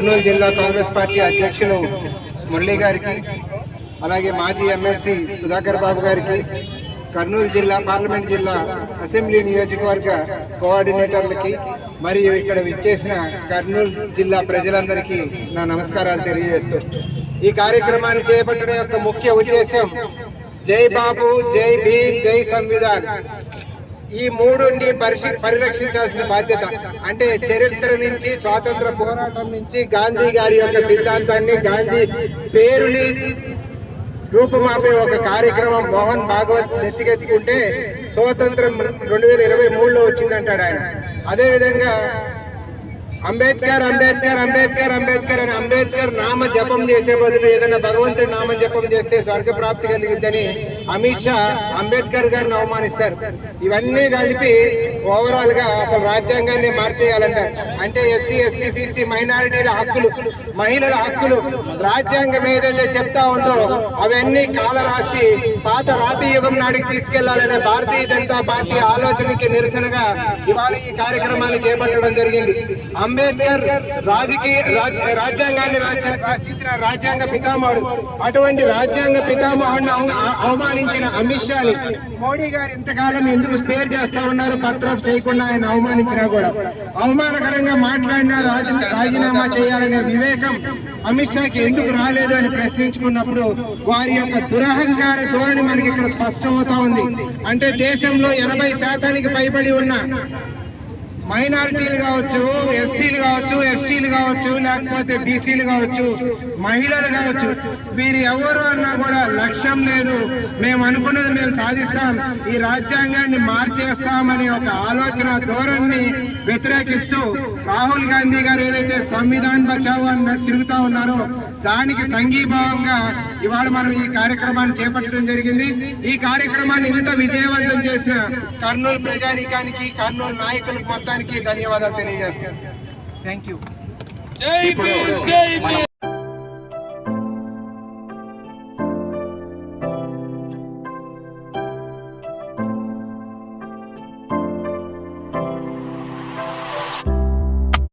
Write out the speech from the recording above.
కర్నూలు జిల్లా కాంగ్రెస్ పార్టీ అధ్యక్షులు మురళీ గారికి అలాగే మాజీ ఎమ్మెల్సీ సుధాకర్ బాబు గారికి కర్నూలు జిల్లా పార్లమెంట్ జిల్లా అసెంబ్లీ నియోజకవర్గ కోఆర్డినేటర్లకి మరియు ఇక్కడ విచ్చేసిన కర్నూలు జిల్లా ప్రజలందరికీ నా నమస్కారాలు తెలియజేస్తూ ఈ కార్యక్రమాన్ని చేపట్టడం యొక్క ముఖ్య ఉద్దేశం జై బాబు జై భీమ్ జై సంవిధాన్. ఈ మూడుని పరిరక్షించాల్సిన బాధ్యత. అంటే చరిత్ర నుంచి స్వాతంత్ర పోరాటం నుంచి గాంధీ గారి యొక్క సిద్ధాంతాన్ని గాంధీ పేరుని రూపుమాపే ఒక కార్యక్రమం మోహన్ భాగవత్ నెత్తికెత్తుకుంటే స్వాతంత్రం రెండు వేల ఇరవై మూడులో వచ్చిందంటాడు ఆయన. అదేవిధంగా అంబేద్కర్ అంబేద్కర్ అంబేద్కర్ అంబేద్కర్ అని అంబేద్కర్ నామ జపం చేసే బదులు ఏదైనా భగవంతుడి నామ జపం చేస్తే స్వర్గ ప్రాప్తి కలిగిద్దని అమిత్ షా అంబేద్కర్ గారిని అవమానిస్తారు. ఇవన్నీ కలిపి ఓవరాల్గా అసలు రాజ్యాంగాన్ని మార్చేయాలంటారు. అంటే ఎస్సీ ఎస్టీ బీసీ మైనారిటీల హక్కులు మహిళల హక్కులు రాజ్యాంగం ఏదైతే చెప్తా ఉందో అవన్నీ కాలరాసి పాత రాతి యుగం నాటికి తీసుకెళ్ళాలనే భారతీయ జనతా పార్టీ ఆలోచనకి నిరసనగా ఇవాళ ఈ కార్యక్రమాన్ని చేపట్టడం జరిగింది. అంబేద్కర్ రాజకీయ రాజ్- రాజ్యాంగాన్ని రాచ- రచించిన రాజ్యాంగ పితామహుడు. అటువంటి రాజ్యాంగ పితామహుడిని అవ- అవమానించిన అమిత్ షాని మోడీ గారు ఇంతకాలం ఎందుకు స్పేర్ చేస్తా ఉన్నారు? పత్రాఫ్ చేయకుండా ఆయన అవమానించినా కూడా. అవమానకరంగా మాట్లాడినా రాజీ రాజీనామా చేయాలనే వివేకం అమిత్ షాకి ఎందుకు రాలేదు అని ప్రశ్నించుకున్నప్పుడు వారి యొక్క దురహంకార ధోరణి మనకి ఇక్కడ స్పష్టమవుతా ఉంది. అంటే దేశంలో ఎనభై శాతానికి పైబడి ఉన్న మైనారిటీలు కావచ్చు ఎస్సీలు కావచ్చు ఎస్టీ కావచ్చు లేకపోతే బీసీలు కావచ్చు మహిళలు కావచ్చు వీరు ఎవరు అన్నా కూడా లక్ష్యం లేదు. మేము అనుకున్నది మేము సాధిస్తాం. ఈ రాజ్యాంగాన్ని మార్చేస్తామని ఒక ఆలోచన ధోరణిని వ్యతిరేకిస్తూ రాహుల్ గాంధీ గారు ఏదైతే సంవిధాన్ బచావో అన్న తిరుగుతా ఉన్నారో దానికి సంఘీభావంగా ఇవాళ మనం ఈ కార్యక్రమాన్ని చేపట్టడం జరిగింది. ఈ కార్యక్రమాన్ని ఇంత విజయవంతం చేసిన కర్నూలు ప్రజానీకానికి కర్నూలు నాయకులకు మొత్తానికి ధన్యవాదాలు తెలియజేస్తాను థ్యాంక్ యూ జై భీమ్ జై భీమ్